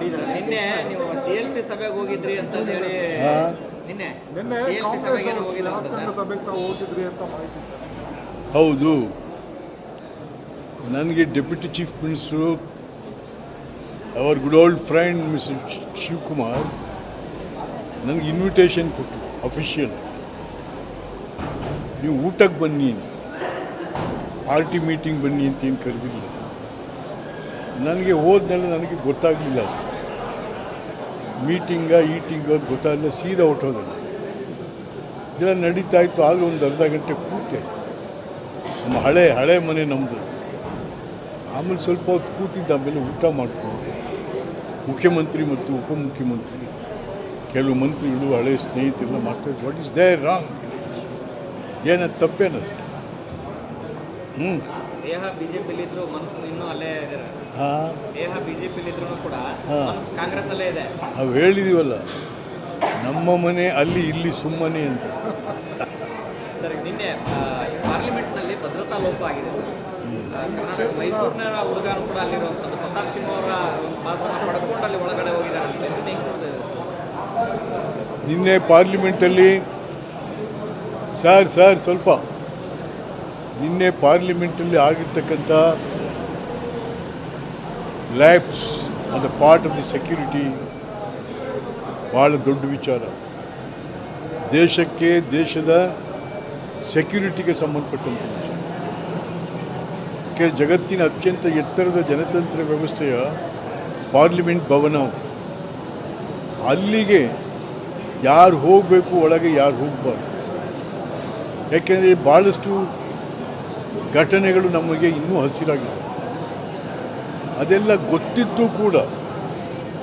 ನಿನ್ನೆ ನೀವು C L P ಸಭೆಗೆ ಹೋಗಿದ್ರಿ ಅಂತ ಹೇಳಿ ಹಾ? ನಿನ್ನೆ ನಿನ್ನೆ CLP ಸಭೆಗೆ ಹೋಗಿಲ್ಲ ಅಂತ ಶಾಸಕಾಂಗ ಸಭೆಗೆ ತಾವು ಹೋಗಿದ್ರಿ ಅಂತ ಮಾಹಿತಿ ಸರ್. ಹೌದು. ನನಗೆ deputy chief minister our good old friend mister Shivakumar ನನಗೆ ಇನ್ವಿಟೇಷನ್ ಕೊಟ್ಟರು ಅಫಿಷಿಯಲ್. ನೀವು ಊಟಕ್ಕೆ ಬನ್ನಿ ಅಂತ. ಪಾರ್ಟಿ ಮೀಟಿಂಗ್ ಬನ್ನಿ ಅಂತ ಏನು ಕರೆದಿಲ್ಲ. ನನಗೆ ಹೋದ್ಮೇಲೆ ನನಗೆ ಗೊತ್ತಾಗಲಿಲ್ಲ ಮೀಟಿಂಗ, ಈಟಿಂಗ ಗೊತ್ತಾಗಲಿಲ್ಲ ಸೀದಾ ಹೊಟ್ಟೋದಲ್ಲ ಇದೆಲ್ಲ ನಡೀತಾ ಇತ್ತು, ಆದರೂ ಒಂದು ಅರ್ಧ ಗಂಟೆ ಕೂತೆ ನಮ್ಮ ಹಳೆ ಹಳೆ ಮನೆ ನಮ್ಮದು ಆಮೇಲೆ ಸ್ವಲ್ಪ ಹೊತ್ತು ಕೂತಿದ್ದ, ಆಮೇಲೆ ಊಟ ಮಾಡಿಕೊಂಡು ಮುಖ್ಯಮಂತ್ರಿ ಮತ್ತು ಉಪಮುಖ್ಯಮಂತ್ರಿ, ಕೆಲವು ಮಂತ್ರಿಗಳು, ಹಳೆ ಸ್ನೇಹಿತರೆಲ್ಲ ಮಾತಾಡ್ತಾರೆ ವಾಟ್ ಇಸ್ ದೇ ರಾಂಗ್ ಏನದು ತಪ್ಪೇನದು? ಹ್ಞೂ ನಾವು ಹೇಳಿದೀವಲ್ಲ ನಮ್ಮ ಮನೆ ಅಲ್ಲಿ ಇಲ್ಲಿ ಸುಮ್ಮನೆ ಅಂತ. ಸರ್ ನಿನ್ನೆ ಭದ್ರತಾ ಲೋಪ ಆಗಿದೆ ಸರ್. ಮೈಸೂರಿನ ಹುಡುಗನು ಕೂಡ ಅಲ್ಲಿರುವಂಥದ್ದು. ಪ್ರತಾಪ್ ಸಿಂಹ ಅವರ ಒಂದು ಪಡ್ಕೊಂಡು ಅಲ್ಲಿ ಒಳಗಡೆ ಹೋಗಿದ್ದಾರೆ? ನಿನ್ನೆ ಪಾರ್ಲಿಮೆಂಟಲ್ಲಿ ಸರ್ ಸರ್ ಸ್ವಲ್ಪ. ನಿನ್ನೆ ಪಾರ್ಲಿಮೆಂಟಲ್ಲಿ ಆಗಿರ್ತಕ್ಕಂಥ lapse on the part of the security ಭಾಳ ದೊಡ್ಡ ವಿಚಾರ. ದೇಶಕ್ಕೆ, ದೇಶದ ಸೆಕ್ಯೂರಿಟಿಗೆ ಸಂಬಂಧಪಟ್ಟಂಥ ವಿಚಾರ. ಜಗತ್ತಿನ ಅತ್ಯಂತ ಎತ್ತರದ ಜನತಂತ್ರ ವ್ಯವಸ್ಥೆಯ ಪಾರ್ಲಿಮೆಂಟ್ ಭವನ. ಅಲ್ಲಿಗೆ ಯಾರು ಹೋಗಬೇಕು, ಒಳಗೆ ಯಾರು ಹೋಗಬಾರ್ದು. ಯಾಕೆಂದರೆ ಭಾಳಷ್ಟು ಘಟನೆಗಳು ನಮಗೆ ಇನ್ನೂ ಹಸಿರಾಗಿದೆ. ಅದೆಲ್ಲ ಗೊತ್ತಿದ್ದು ಕೂಡ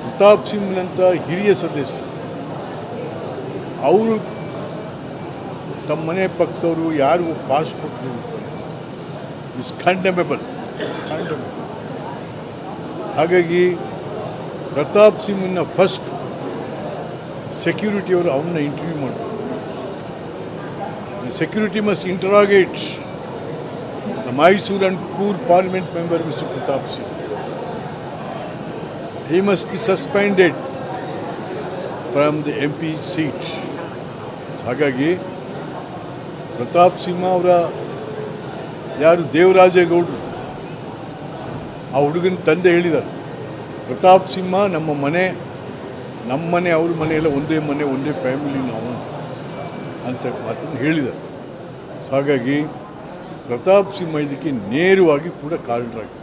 ಪ್ರತಾಪ್ ಸಿಂಗ್ನಂಥ ಹಿರಿಯ ಸದಸ್ಯ. ಅವರು ತಮ್ಮ ಮನೆ ಪಕ್ಕದವರು ಯಾರಿಗೂ ಪಾಸ್ ಕೊಟ್ಟರು ಇಸ್ ಖಂಡಮೆಬಲ್ ಖಂಡಮೆಬಲ್ ಹಾಗಾಗಿ ಪ್ರತಾಪ್ ಸಿಂಗ್ನ ಫಸ್ಟ್ ಸೆಕ್ಯೂರಿಟಿಯವರು ಅವನ್ನ ಇಂಟರ್ವ್ಯೂ ಮಾಡಬೇಕು. Security must interrogate the Mysuru and Coorg parliament member mister Pratap Singh he must be suspended from the MP seat. ಹಾಗಾಗಿ ಪ್ರತಾಪ್ ಸಿಂಹ ಅವರ ಯಾರು ದೇವರಾಜೇಗೌಡರು ಆ ಹುಡುಗನ ತಂದೆ ಹೇಳಿದ್ದಾರೆ. ಪ್ರತಾಪ್ ಸಿಂಹ ನಮ್ಮ ಮನೆ ನಮ್ಮ ಮನೆ, ಅವ್ರ ಮನೆಯೆಲ್ಲ ಒಂದೇ ಮನೆ, ಒಂದೇ ಫ್ಯಾಮಿಲಿ ನಾವು ಅಂತ ಮಾತನ್ನು ಹೇಳಿದ್ದಾರೆ. ಹಾಗಾಗಿ ಪ್ರತಾಪ್ ಸಿಂಹ ಇದಕ್ಕೆ ನೇರವಾಗಿ ಕೂಡ ಕಾರಣರಾಗಿ